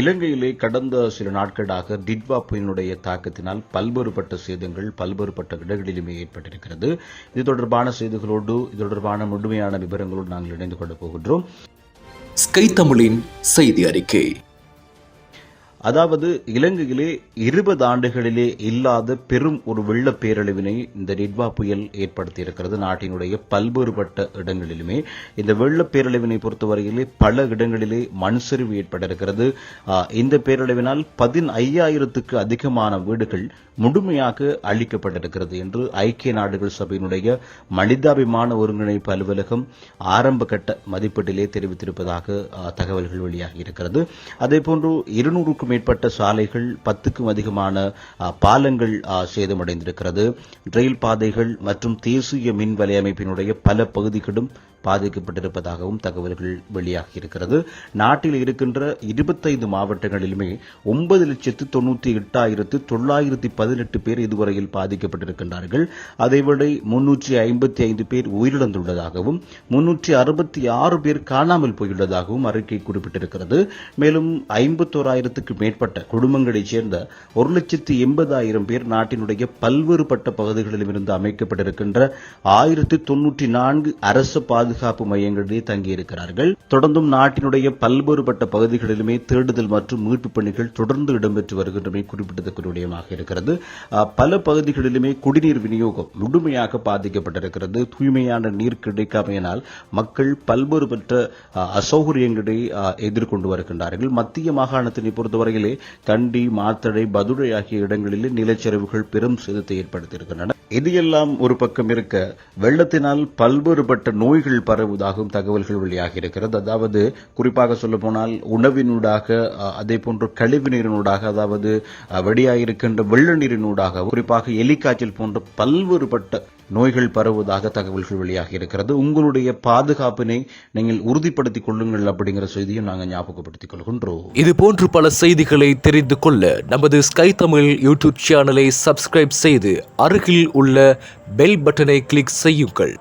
இலங்கையிலே கடந்த சில நாட்களாக டிட்வா புயலினுடைய தாக்கத்தினால் பல்வேறுபட்ட சேதங்கள் பல்வேறுபட்ட இடங்களிலுமே ஏற்பட்டிருக்கிறது. இது தொடர்பான செய்திகளோடு இது தொடர்பான முழுமையான விவரங்களோடு நாங்கள் இணைந்து கொள்ள போகின்றோம். ஸ்கை தமிழின் செய்தி அறிக்கை. அதாவது இலங்கையிலே இருபது ஆண்டுகளிலே இல்லாத பெரும் ஒரு வெள்ள பேரழிவினை இந்த நிட்வா புயல் ஏற்படுத்தி இருக்கிறது நாட்டினுடைய பல்வேறுபட்ட இடங்களிலுமே இந்த வெள்ள பேரழிவினை பொறுத்தவரையிலே பல இடங்களிலே மண் சரிவு ஏற்பட்டிருக்கிறது. இந்த பேரழிவினால் பதினையாயிரத்துக்கு அதிகமான வீடுகள் முழுமையாக அழிக்கப்பட்டிருக்கிறது என்று ஐக்கிய நாடுகள் சபையினுடைய மனிதாபிமான ஒருங்கிணைப்பு அலுவலகம் ஆரம்ப கட்ட மதிப்பீட்டிலே தெரிவித்திருப்பதாக தகவல்கள் வெளியாகி இருக்கிறது அதேபோன்று இருநூறுக்கும் மேற்பட்ட சாலைகள் பத்துக்கும் அதிகமான பாலங்கள் சேதமடைந்திருக்கிறது. ரயில் பாதைகள் மற்றும் தேசிய மின் வலையமைப்பினுடைய பல பகுதிகளும் பாதிக்கப்பட்டிருப்பதாகவும் தகவல்கள் வெளியாகி இருக்கிறது நாட்டில் இருக்கின்ற இருபத்தைந்து மாவட்டங்களிலுமே ஒன்பது லட்சத்து தொண்ணூற்றி எட்டாயிரத்து தொள்ளாயிரத்தி பதினெட்டு பேர் இதுவரையில் பாதிக்கப்பட்டிருக்கின்றார்கள். அதைவிட முன்னூற்றி ஐம்பத்தி ஐந்து பேர் உயிரிழந்துள்ளதாகவும் முன்னூற்றி அறுபத்தி ஆறு பேர் காணாமல் போயுள்ளதாகவும் அறிக்கை குறிப்பிட்டிருக்கிறது. மேலும் ஐம்பத்தோராயிரத்துக்கு மேற்பட்ட குடும்பங்களைச் சேர்ந்த ஒரு லட்சத்து எண்பதாயிரம் பேர் நாட்டினுடைய பல்வேறுபட்ட பகுதிகளிலும் இருந்து அமைக்கப்பட்டிருக்கின்ற ஆயிரத்து தொன்னூற்றி நான்கு அரசு பாதுகாப்பு மையங்களிலே தங்கியிருக்கிறார்கள். தொடர்ந்தும் நாட்டினுடைய பல்வேறுபட்ட பகுதிகளிலுமே தேடுதல் மற்றும் மீட்பு பணிகள் தொடர்ந்து இடம்பெற்று வருகின்றமை குறிப்பிடத்தக்க விடயமாக இருக்கிறது. பல பகுதிகளிலுமே குடிநீர் விநியோகம் முழுமையாக பாதிக்கப்பட்டிருக்கிறது. தூய்மையான நீர் கிடைக்காமையினால் மக்கள் பல்வேறுபட்ட அசௌகரியங்களை எதிர்கொண்டு வருகின்றார்கள். மத்திய மாகாணத்தினை பொறுத்தவரையிலே தண்டி மாத்தடை பதுடை ஆகிய இடங்களிலே நிலச்சரிவுகள் பெரும் சேதத்தை ஏற்படுத்தியிருக்கின்றன. இது எல்லாம் ஒரு பக்கம் இருக்க வெள்ளத்தினால் பல்வேறுபட்ட நோய்கள் பரவுவதாகவும் தகவல்கள் வெளியாகி இருக்கிறது. அதாவது குறிப்பாக சொல்ல போனால் உணவினூடாக அதே போன்று கழிவு நீரினூடாக அதாவது அஹ், வெளியாகிருக்கின்ற வெள்ள நீரினூடாக குறிப்பாக எலிக்காய்ச்சல் போன்ற பல்வேறுபட்ட நோய்கள் பரவுவதாக தகவல்கள் வெளியாகி இருக்கிறது. உங்களுடைய பாதுகாப்பினை நீங்கள் உறுதிப்படுத்திக் கொள்ளுங்கள் அப்படிங்கிற செய்தியும் நாங்கள் ஞாபகப்படுத்திக் கொள்கின்றோம். இது போன்று பல செய்திகளை தெரிந்து கொள்ள நமது ஸ்கை தமிழ் யூடியூப் சேனலை சப்ஸ்கிரைப் செய்து அருகில் உள்ள பெல் பட்டனை கிளிக் செய்யுங்கள்.